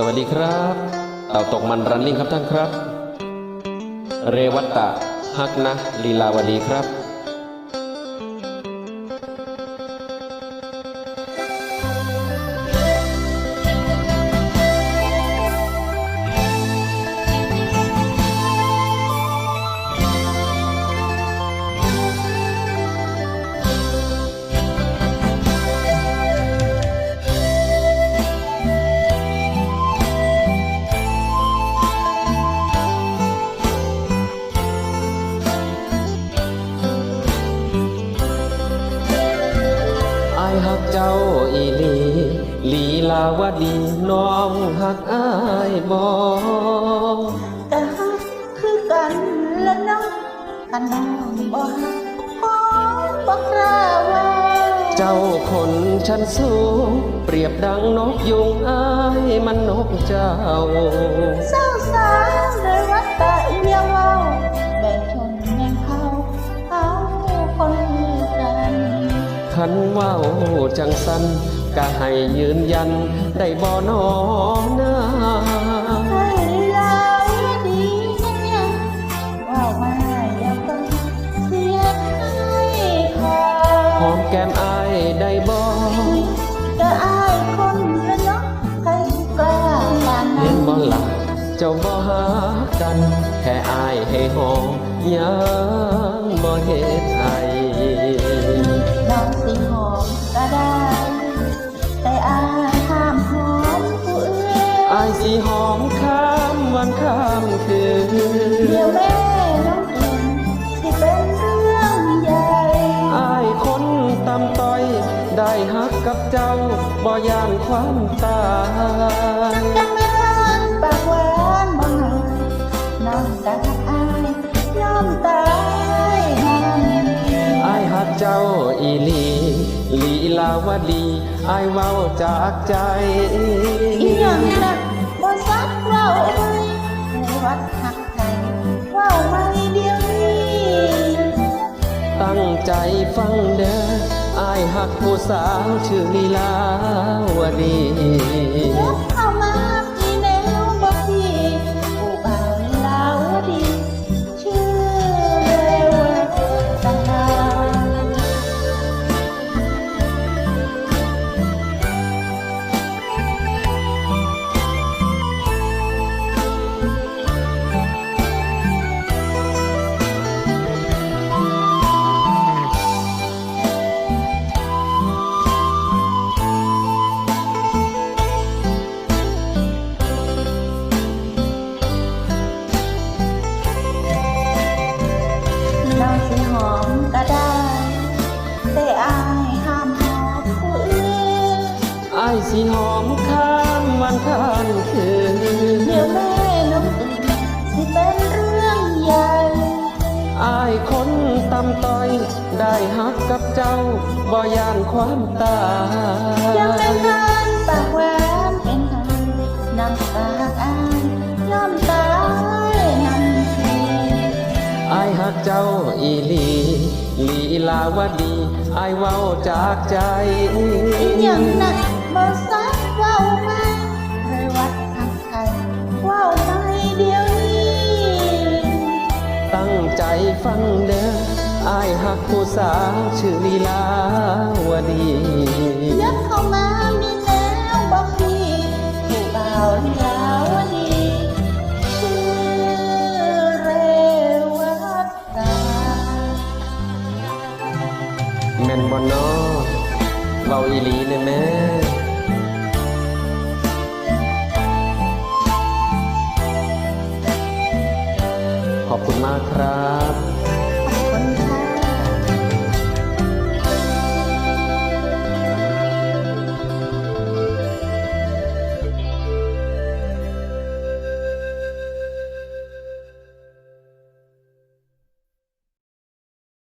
สวัสดีครับเต่าตกมันรันนิ่งครับท่านครับ เรวัตตะฮักนะลีลาวดีครับายหักเจ้าอีหลีลีลาวดีน้องหักอายบอแต่ฮักคือกันละเน้องกันน้องบ่ฮักขอบ่กล้าเว่าเจ้าคนชั้นสูง เปรียบดังนกยุงอายมันนกเจ้าเศร้าสาวเลยว่าแต่เดียวเว้าแบ่งชน ขันเว้าจังสันก็ให้ยืนยัน ได้บ่นอนาให้เราดีกันยังเว่ามาอย่าฟังเสียให้คอหอมแก้มอายได้บ่ก็อายคนละเนาะใครกล้าปานเห็นั้นนบ่หลักเจ้าบ่หากัน แค่อายให้หอมยังบ่เฮ็ดให้ สิหอมข้ามวันข้ามคืนเดี๋ยวแม่น้องอื่นสิเป็นเรื่องใหญ่อายคนตำต้อย ได้ฮักกับเจ้าบ่ย่านความตายจังแม่นปากหวานบ่หายน้องตาอายยอมตายหันอายฮักเจ้าอีหลีลีลาวดีอายเว้าจากใจอีหยังน่ะบ่ซักเว้าไว้ ในวัดหักใจเว้าไม่เดียวนี้ตั้งใจฟังเด้ออายหักผู้สาวชื่อลีลาวดีายสิหอมข้ามวันข้ามคืนเดี๋ยวแม่น้องตื่นสิเป็นเรื่องใหญ่อายคนตำต้อย ได้ฮักกับเจ้าบ่ย่านความตายังเป็นยงานปากหวานเป็นหางน้ำตาอายยอมตายนันทีอายหักเจ้าอีหลีลีลาวดีอายเว้าจากใจอีหยังนัก บ่ซักเว้ามาในวัดทางไทยเว้าไม่เดียวนี้ ตั้งใจฟังเด้ออายหักผู้สาวชื่อลีลาวดียักเข้ามามีแนวบอกพี่ผู้บ่าวลีลาวดีชื่อเรวัตตาแม่นบ่นอเว้าอีหลีแน่แม่ คุณมากครับ